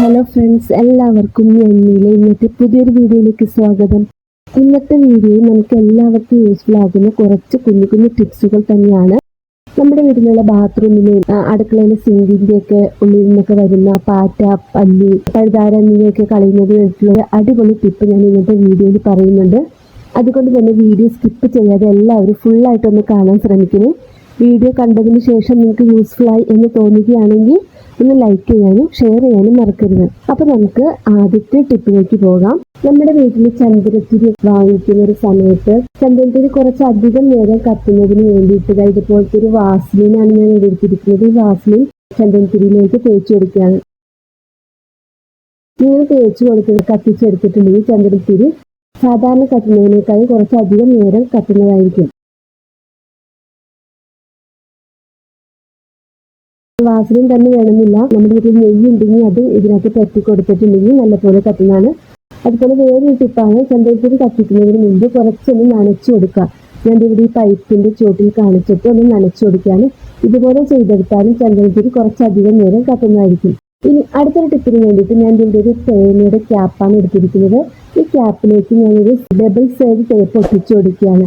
Hello friends എല്ലാവർക്കും എന്നിലെ ഇന്നത്തെ പുതിയൊരു വീഡിയോയിലേക്ക് സ്വാഗതം. ഇന്നത്തെ വീഡിയോയിൽ നമുക്ക് എല്ലാവർക്കും യൂസ്ഫുൾ ആകുന്ന കുറച്ച് കുഞ്ഞു കുഞ്ഞു ടിപ്സുകൾ തന്നെയാണ്. നമ്മുടെ വീട്ടിലുള്ള ബാത്റൂമിലെയും അടുക്കളയിലെ സിങ്കിന്റെ ഒക്കെ ഉള്ളിൽ നിന്നൊക്കെ വരുന്ന പാറ്റ പല്ലി പഴുതാര എന്നിവയൊക്കെ കളയുന്നതിന് വേണ്ടിയിട്ടുള്ള അടിപൊളി ടിപ്പ് ഞാൻ ഇന്നത്തെ വീഡിയോയിൽ പറയുന്നുണ്ട്. അതുകൊണ്ട് തന്നെ വീഡിയോ സ്കിപ്പ് ചെയ്യാതെ എല്ലാവരും ഫുള്ളായിട്ടൊന്ന് കാണാൻ ശ്രമിക്കണേ. വീഡിയോ കണ്ടതിന് ശേഷം നിങ്ങൾക്ക് യൂസ്ഫുൾ ആയി എന്ന് തോന്നുകയാണെങ്കിൽ ഒന്ന് ലൈക്ക് ചെയ്യാനും ഷെയർ ചെയ്യാനും മറക്കരുത്. അപ്പൊ നമുക്ക് ആദ്യത്തെ ടിപ്പിലേക്ക് പോകാം. നമ്മുടെ വീട്ടിൽ ചന്ദ്രത്തിരി വാങ്ങിക്കുന്ന ഒരു സമയത്ത് ചന്ദ്രത്തിരി കുറച്ചധികം നേരം കത്തുന്നതിന് വേണ്ടിയിട്ട് ഇതുപോലത്തെ ഒരു വാസ്ലിനാണ് ഞാൻ എടുത്തിരിക്കുന്നത്. ഈ വാസ്ലിൻ ചന്ദ്രത്തിരിയിലേക്ക് തേച്ചു കൊടുക്കുകയാണ്. നിങ്ങൾ തേച്ചു കൊടുത്ത് കത്തിച്ചെടുത്തിട്ടുണ്ടെങ്കിൽ ചന്ദ്രത്തിരി സാധാരണ കത്തുന്നതിനേക്കാളും കുറച്ചധികം നേരം കത്തുന്നതായിരിക്കും. വാസലിൻ തന്നെ വേണമെന്നില്ല. നമ്മുടെ വീട്ടിൽ നെയ്യ് ഉണ്ടെങ്കിൽ അത് ഇതിനകത്ത് പറ്റി കൊടുത്തിട്ടുണ്ടെങ്കിൽ നല്ലപോലെ കത്തുന്നതാണ് അതുപോലെ വേറൊരു ടിപ്പാണ് ചന്ദ്രത്തിരി കത്തിക്കുന്നതിന് മുമ്പ് കുറച്ചൊന്ന് നനച്ചു കൊടുക്കുക. ഞാൻ ഇവിടെ ഈ പൈപ്പിന്റെ ചോട്ടിൽ കാണിച്ചിട്ട് ഒന്ന് നനച്ചു കൊടുക്കുകയാണ്. ഇതുപോലെ ചെയ്തെടുത്താലും ചന്ദ്രത്തിരി കുറച്ചധികം നേരം കത്തുന്നതായിരിക്കും. ഇനി അടുത്തൊരു ടിപ്പിന് വേണ്ടിയിട്ട് ഞാൻ ഇതിന്റെ ഒരു തേനയുടെ ക്യാപ്പാണ് എടുത്തിരിക്കുന്നത്. ഈ ക്യാപ്പിലേക്ക് ഞാനൊരു ഡബിൾ സൈഡ് ടേപ്പ് ഒട്ടിച്ചു കൊടുക്കുകയാണ്.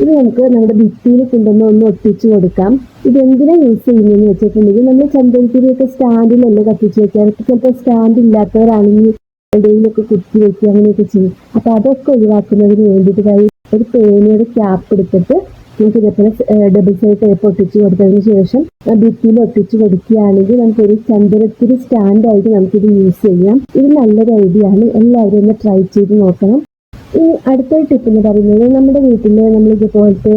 ഇത് നമുക്ക് നമ്മുടെ ഭിത്തിയിൽ കൊണ്ടുവന്ന് ഒന്ന് ഒട്ടിച്ചു കൊടുക്കാം. ഇത് എന്തിനാ യൂസ് ചെയ്യുന്നതെന്ന് വെച്ചിട്ടുണ്ടെങ്കിൽ നമ്മൾ ചന്ദനത്തിരിയൊക്കെ സ്റ്റാൻഡിലല്ലേ കത്തിച്ച് വെക്കാൻ ചിലപ്പോൾ സ്റ്റാൻഡ് ഇല്ലാത്തവരാണെങ്കിൽ എവിടെയെങ്കിലൊക്കെ കുത്തി വെക്കുക അങ്ങനെയൊക്കെ ചെയ്യും. അപ്പൊ അതൊക്കെ ഒഴിവാക്കുന്നതിന് വേണ്ടിയിട്ട് കൈ ഒരു പേനയുടെ ക്യാപ്പ് എടുത്തിട്ട് നമുക്ക് ഇതേപോലെ ഡബിൾ സൈഡ് ടേപ്പ് ഒട്ടിച്ചു കൊടുത്തതിന് ശേഷം ഭിത്തിയിൽ ഒട്ടിച്ചു കൊടുക്കുകയാണെങ്കിൽ നമുക്കൊരു ചന്ദനത്തിരി സ്റ്റാൻഡായിട്ട് നമുക്കിത് യൂസ് ചെയ്യാം. ഇത് നല്ലൊരു ഐഡിയ ആണ്. എല്ലാവരും ഒന്ന് ട്രൈ ചെയ്ത് നോക്കണം. ഈ അടുത്ത ടിപ്പ് എന്ന് പറയുന്നത് നമ്മുടെ വീട്ടിൽ നമ്മൾ ഇതുപോലത്തെ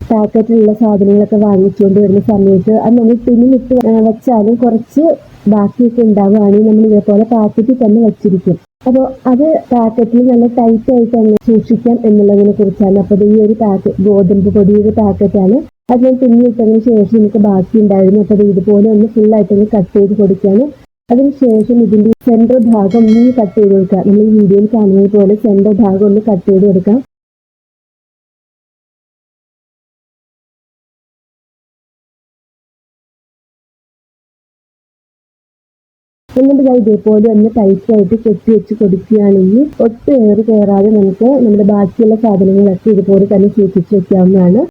പാക്കറ്റിലുള്ള സാധനങ്ങളൊക്കെ വാങ്ങിച്ചുകൊണ്ട് വരുന്ന സമയത്ത് അത് നമ്മൾ പിന്നിലിട്ട് വെച്ചാലും കുറച്ച് ബാക്കിയൊക്കെ ഉണ്ടാവുകയാണെങ്കിൽ നമ്മൾ ഇതേപോലെ പാക്കറ്റിൽ തന്നെ വെച്ചിരിക്കും. അപ്പോൾ അത് പാക്കറ്റിൽ നല്ല ടൈറ്റ് ആയിട്ട് അങ്ങനെ സൂക്ഷിക്കാം എന്നുള്ളതിനെ കുറിച്ചാണ്. അപ്പോൾ ഈ ഒരു പാക്കറ്റ് ഗോതമ്പ് പൊടിയുടെ പാക്കറ്റാണ്. അത് ഞാൻ പിന്നിട്ടതിന് ശേഷം എനിക്ക് ബാക്കി ഉണ്ടായിരുന്നു അപ്പോൾ ഇതുപോലെ ഒന്ന് ഫുള്ളായിട്ട് ഒന്ന് കട്ട് ചെയ്ത് കൊടുക്കുകയാണ്. അതിനുശേഷം ഇതിന്റെ സെന്റർ ഭാഗം ഒന്ന് കട്ട് ചെയ്ത് കൊടുക്കുക. നമ്മൾ വീഡിയോയിൽ കാണുന്നത് പോലെ സെന്റർ ഭാഗം ഒന്ന് കട്ട് ചെയ്ത് കൊടുക്കാം. എന്നിട്ട് ദാ ഇതേപോലെ ഒന്ന് ടൈറ്റ് ആയിട്ട് കെട്ടി വെച്ച് കൊടുക്കുകയാണെങ്കിൽ ഒട്ടും ഏറ് കയറാതെ നമുക്ക് നമ്മുടെ ബാക്കിയുള്ള സാധനങ്ങളൊക്കെ ഇതുപോലെ തന്നെ സൂക്ഷിച്ച് വെക്കാവുന്നതാണ്.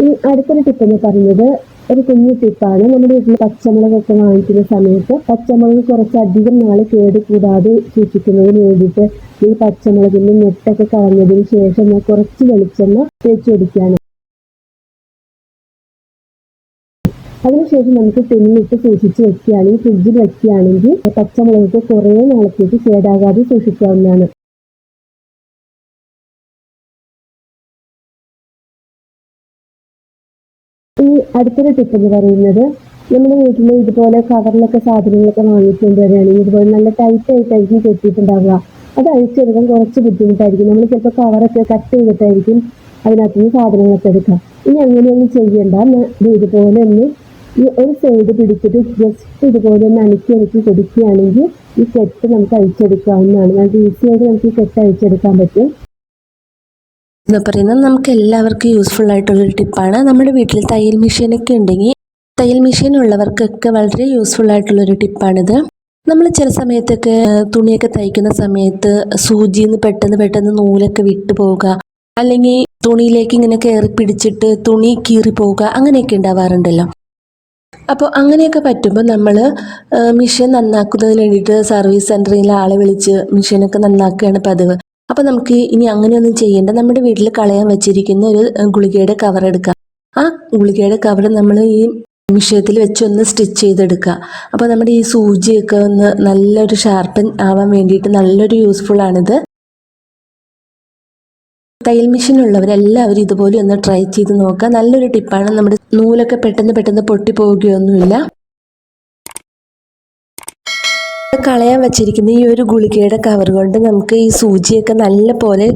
ഈ അടുത്തൊരു ടിപ്പ് എന്ന് പറയുന്നത് ഒരു കുഞ്ഞു ടിപ്പാണ് നമ്മുടെ വീട്ടിൽ പച്ചമുളകൊക്കെ വാങ്ങിക്കുന്ന സമയത്ത് പച്ചമുളക് കുറച്ചധികം നാൾ കേട് കൂടാതെ സൂക്ഷിക്കുന്നതിന് വേണ്ടിയിട്ട് ഈ പച്ചമുളകിന്റെ മുട്ടൊക്കെ കളഞ്ഞതിന് ശേഷം ഞാൻ കുറച്ച് വെളിച്ചെണ്ണ തേച്ച് കൊടുക്കുകയാണ് അതിനുശേഷം നമുക്ക് ടിന്നിട്ട് സൂക്ഷിച്ച് വെക്കുകയാണെങ്കിൽ ഫ്രിഡ്ജിൽ വെക്കുകയാണെങ്കിൽ പച്ചമുളക് കുറേ നാളത്തേക്ക് കേടാകാതെ സൂക്ഷിക്കാവുന്നതാണ്. അടുത്തൊരു ടിപ്പ് എന്ന് പറയുന്നത് നമ്മുടെ വീട്ടിൽ ഇതുപോലെ കവറിലൊക്കെ സാധനങ്ങളൊക്കെ വാങ്ങിച്ചുകൊണ്ട് വരികയാണെങ്കിൽ ഇതുപോലെ നല്ല ടൈറ്റ് ആയിട്ടായിരിക്കും കെട്ടിയിട്ടുണ്ടാവുക. അത് അഴിച്ചെടുക്കാൻ കുറച്ച് ബുദ്ധിമുട്ടായിരിക്കും. നമ്മൾ ചിലപ്പോൾ കവറൊക്കെ കട്ട് ചെയ്തിട്ടായിരിക്കും അതിനകത്ത് നിന്ന് സാധനങ്ങളൊക്കെ എടുക്കുക. ഇനി അങ്ങനെയൊന്നും ചെയ്യണ്ട. ഇതുപോലെ ഒന്ന് ഈ ഒരു സൈഡ് പിടിച്ചിട്ട് ജസ്റ്റ് ഇതുപോലെ ഒന്ന് അണുക്കി അണുക്കി കൊടുക്കുകയാണെങ്കിൽ ഈ കെട്ട് നമുക്ക് അഴിച്ചെടുക്കാവുന്നതാണ്. നമുക്ക് ഈസിയായിട്ട് നമുക്ക് ഈ കെട്ട് അഴിച്ചെടുക്കാൻ പറ്റും. എന്ന് പറയുന്നത് നമുക്ക് എല്ലാവർക്കും യൂസ്ഫുൾ ആയിട്ടുള്ളൊരു ടിപ്പാണ് നമ്മുടെ വീട്ടിൽ തയ്യൽ മെഷീനൊക്കെ ഉണ്ടെങ്കിൽ തയ്യൽ മെഷീൻ ഉള്ളവർക്കൊക്കെ വളരെ യൂസ്ഫുൾ ആയിട്ടുള്ളൊരു ടിപ്പാണിത് നമ്മൾ ചില സമയത്തൊക്കെ തുണിയൊക്കെ തയ്ക്കുന്ന സമയത്ത് സൂചിയിൽ നിന്ന് പെട്ടെന്ന് പെട്ടെന്ന് നൂലൊക്കെ വിട്ടു പോവുക. അല്ലെങ്കിൽ തുണിയിലേക്ക് ഇങ്ങനെ കയറി പിടിച്ചിട്ട് തുണി കീറി പോവുക അങ്ങനെയൊക്കെ ഉണ്ടാവാറുണ്ടല്ലോ. അപ്പോൾ അങ്ങനെയൊക്കെ പറ്റുമ്പോൾ നമ്മൾ മെഷീൻ നന്നാക്കുന്നതിന് വേണ്ടിയിട്ട് സർവീസ് സെന്ററിൽ ആളെ വിളിച്ച് മെഷീനൊക്കെ നന്നാക്കുകയാണ് പതിവ്. അപ്പോൾ നമുക്ക് ഇനി അങ്ങനെയൊന്നും ചെയ്യേണ്ട. നമ്മുടെ വീട്ടിൽ കളയാൻ വെച്ചിരിക്കുന്ന ഒരു ഗുളികയുടെ കവർ എടുക്കാം. ആ ഗുളികയുടെ കവർ നമ്മൾ ഈ മിഷ്യത്തിൽ വെച്ച് ഒന്ന് സ്റ്റിച്ച് ചെയ്തെടുക്കുക. അപ്പോൾ നമ്മുടെ ഈ സൂചിയൊക്കെ ഒന്ന് നല്ലൊരു ഷാർപ്പൻ ആവാൻ വേണ്ടിയിട്ട് നല്ലൊരു യൂസ്ഫുൾ ആണിത്. തയ്യൽ മെഷീൻ ഉള്ളവരെല്ലാവരും ഇതുപോലെ ഒന്ന് ട്രൈ ചെയ്ത് നോക്കുക. നല്ലൊരു ടിപ്പാണ് നമ്മുടെ നൂലൊക്കെ പെട്ടെന്ന് പെട്ടെന്ന് പൊട്ടി പോവുകയൊന്നുമില്ല കളയാൻ വെച്ചിരിക്കുന്ന ഈ ഒരു ഗുളികയുടെ കവർ കൊണ്ട് നമുക്ക് ഈ സൂചിയൊക്കെ നല്ല പോലെ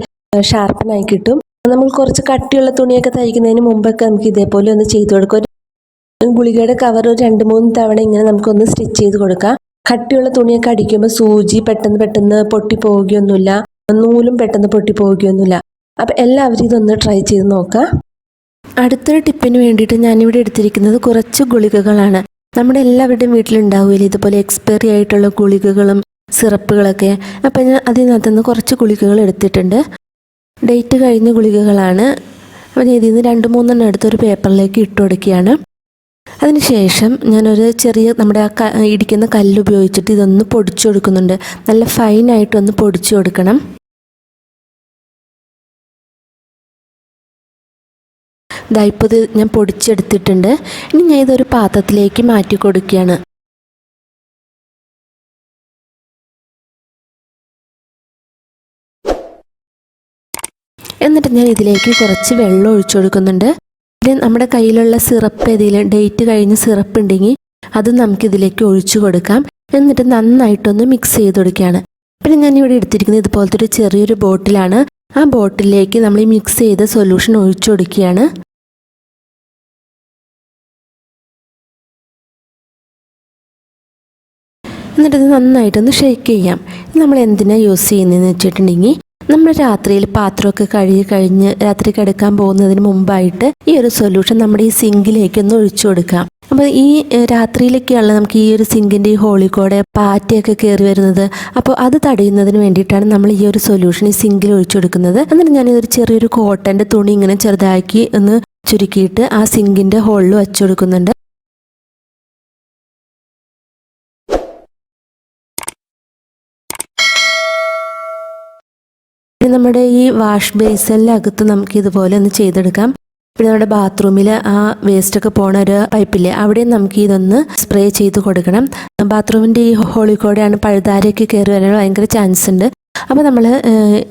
ഷാർപ്പനായി കിട്ടും. നമ്മൾ കുറച്ച് കട്ടിയുള്ള തുണിയൊക്കെ തയ്ക്കുന്നതിന് മുമ്പൊക്കെ നമുക്ക് ഇതേപോലെ ഒന്ന് ചെയ്തു കൊടുക്കാം. ഗുളികയുടെ കവർ ഒരു രണ്ട് മൂന്ന് തവണ ഇങ്ങനെ നമുക്കൊന്ന് സ്റ്റിച്ച് ചെയ്ത് കൊടുക്കാം. കട്ടിയുള്ള തുണിയൊക്കെ അടിക്കുമ്പോൾ സൂചി പെട്ടെന്ന് പെട്ടെന്ന് പൊട്ടി പോവുകയൊന്നുമില്ല നൂലും പെട്ടെന്ന് പൊട്ടിപ്പോവുകയൊന്നുമില്ല. അപ്പം എല്ലാവരും ഇതൊന്ന് ട്രൈ ചെയ്ത് നോക്കുക അടുത്തൊരു ടിപ്പിന് വേണ്ടിയിട്ട് ഞാനിവിടെ എടുത്തിരിക്കുന്നത് കുറച്ച് ഗുളികകളാണ്. നമ്മുടെ എല്ലാവരുടെയും വീട്ടിലുണ്ടാവില്ലേ ഇതുപോലെ എക്സ്പയറി ആയിട്ടുള്ള ഗുളികകളും സിറപ്പുകളൊക്കെ. അപ്പം ഞാൻ അതിനകത്ത് നിന്ന് കുറച്ച് ഗുളികകൾ എടുത്തിട്ടുണ്ട്. ഡേറ്റ് കഴിഞ്ഞ ഗുളികകളാണ്. അപ്പം ഞാൻ ഇതിൽ നിന്ന് രണ്ട് മൂന്നെണ്ണം എടുത്തൊരു പേപ്പറിലേക്ക് ഇട്ട് കൊടുക്കുകയാണ്. അതിനുശേഷം ഞാനൊരു ചെറിയ നമ്മുടെ ആ ഇടിക്കുന്ന കല്ല് ഉപയോഗിച്ചിട്ട് ഇതൊന്ന് പൊടിച്ചു കൊടുക്കുന്നുണ്ട്. നല്ല ഫൈനായിട്ടൊന്ന് പൊടിച്ചു കൊടുക്കണം. ഇതായിപ്പോൾ ഇത് ഞാൻ പൊടിച്ചെടുത്തിട്ടുണ്ട്. ഇനി ഞാൻ ഇതൊരു പാത്രത്തിലേക്ക് മാറ്റി കൊടുക്കുകയാണ്. എന്നിട്ട് ഞാൻ ഇതിലേക്ക് കുറച്ച് വെള്ളം ഒഴിച്ചു കൊടുക്കുന്നുണ്ട്. പിന്നെ നമ്മുടെ കയ്യിലുള്ള സിറപ്പ് ഏതെങ്കിലും ഡേറ്റ് കഴിഞ്ഞ സിറപ്പ് ഉണ്ടെങ്കിൽ അത് നമുക്കിതിലേക്ക് ഒഴിച്ചു കൊടുക്കാം. എന്നിട്ട് നന്നായിട്ടൊന്ന് മിക്സ് ചെയ്ത് കൊടുക്കുകയാണ്. പിന്നെ ഞാൻ ഇവിടെ എടുത്തിരിക്കുന്നത് ഇതുപോലത്തെ ഒരു ചെറിയൊരു ബോട്ടിലാണ്. ആ ബോട്ടിലേക്ക് നമ്മൾ ഈ മിക്സ് ചെയ്ത സൊല്യൂഷൻ ഒഴിച്ചു കൊടുക്കുകയാണ്. എന്നിട്ട് ഇത് നന്നായിട്ടൊന്ന് ഷേക്ക് ചെയ്യാം. നമ്മൾ എന്തിനാ യൂസ് ചെയ്യുന്നതെന്ന് വെച്ചിട്ടുണ്ടെങ്കിൽ നമ്മൾ രാത്രിയിൽ പാത്രമൊക്കെ കഴുകി കഴിഞ്ഞ് രാത്രി കിടക്കാൻ പോകുന്നതിന് മുമ്പായിട്ട് ഈ ഒരു സൊല്യൂഷൻ നമ്മുടെ ഈ സിങ്കിലേക്ക് ഒന്ന് ഒഴിച്ചു കൊടുക്കാം. അപ്പോൾ ഈ ഏഹ്, രാത്രിയിലൊക്കെയാണല്ലോ നമുക്ക് ഈ ഒരു സിങ്കിന്റെ ഈ ഹോളിക്കോടെ കൂടെ പാറ്റയൊക്കെ കയറി വരുന്നത്. അപ്പോൾ അത് തടയുന്നതിന് വേണ്ടിയിട്ടാണ് നമ്മൾ ഈ ഒരു സൊല്യൂഷൻ ഈ സിങ്കിൽ ഒഴിച്ചു കൊടുക്കുന്നത്. എന്നിട്ട് ഞാൻ ഇതൊരു ചെറിയൊരു കോട്ടന്റെ തുണി ഇങ്ങനെ ചെറുതാക്കി ഒന്ന് ചുരുക്കിയിട്ട് ആ സിങ്കിന്റെ ഹോളിൽ വെച്ചു കൊടുക്കുന്നുണ്ട്. ഇനി നമ്മുടെ ഈ വാഷ് ബേസിനകത്ത് നമുക്ക് ഇതുപോലെ ഒന്ന് ചെയ്തെടുക്കാം. പിന്നെ നമ്മുടെ ബാത്റൂമിൽ ആ വേസ്റ്റ് ഒക്കെ പോണ ഒരു പൈപ്പില്ലേ അവിടെ നമുക്ക് ഇതൊന്ന് സ്പ്രേ ചെയ്ത് കൊടുക്കണം. ബാത്റൂമിന്റെ ഈ ഹോളിക്കോടെയാണ് പഴുതാരയൊക്കെ കയറി വരാൻ ഭയങ്കര ചാൻസ് ഉണ്ട്. അപ്പോൾ നമ്മൾ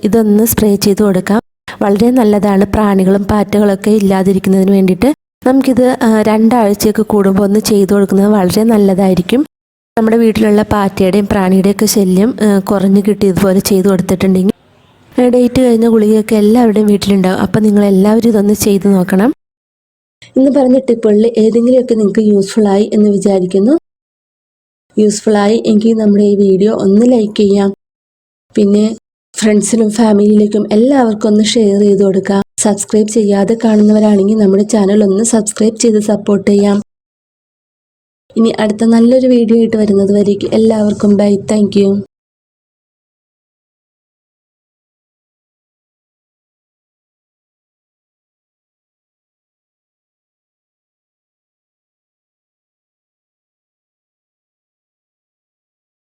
ഇതൊന്ന് സ്പ്രേ ചെയ്ത് കൊടുക്കാം. വളരെ നല്ലതാണ് പ്രാണികളും പാറ്റകളൊക്കെ ഇല്ലാതിരിക്കുന്നതിന് വേണ്ടിയിട്ട്. നമുക്കിത് രണ്ടാഴ്ചയൊക്കെ കൂടുമ്പോൾ ഒന്ന് ചെയ്തു കൊടുക്കുന്നത് വളരെ നല്ലതായിരിക്കും. നമ്മുടെ വീട്ടിലുള്ള പാറ്റയുടെയും പ്രാണിയുടെയൊക്കെ ശല്യം കുറഞ്ഞു കിട്ടി ഇതുപോലെ ചെയ്ത് കൊടുത്തിട്ടുണ്ടെങ്കിൽ ഡേറ്റ് കഴിഞ്ഞ ഗുളികയൊക്കെ എല്ലാവരുടെയും വീട്ടിലുണ്ടാവും. അപ്പം നിങ്ങൾ എല്ലാവരും ഇതൊന്ന് ചെയ്തു നോക്കണം. ഇന്ന് പറഞ്ഞ ടിപ്പുകളിൽ ഏതെങ്കിലുമൊക്കെ നിങ്ങൾക്ക് യൂസ്ഫുൾ ആയി എന്ന് വിചാരിക്കുന്നു. യൂസ്ഫുൾ ആയി എങ്കിൽ നമ്മുടെ ഈ വീഡിയോ ഒന്ന് ലൈക്ക് ചെയ്യാം. പിന്നെ ഫ്രണ്ട്സിനും ഫാമിലിയിലേക്കും എല്ലാവർക്കും ഒന്ന് ഷെയർ ചെയ്ത് കൊടുക്കാം. സബ്സ്ക്രൈബ് ചെയ്യാതെ കാണുന്നവരാണെങ്കിൽ നമ്മുടെ ചാനൽ ഒന്ന് സബ്സ്ക്രൈബ് ചെയ്ത് സപ്പോർട്ട് ചെയ്യാം. ഇനി അടുത്ത നല്ലൊരു വീഡിയോ ആയിട്ട് വരുന്നത് വരേക്കും എല്ലാവർക്കും ബൈ താങ്ക്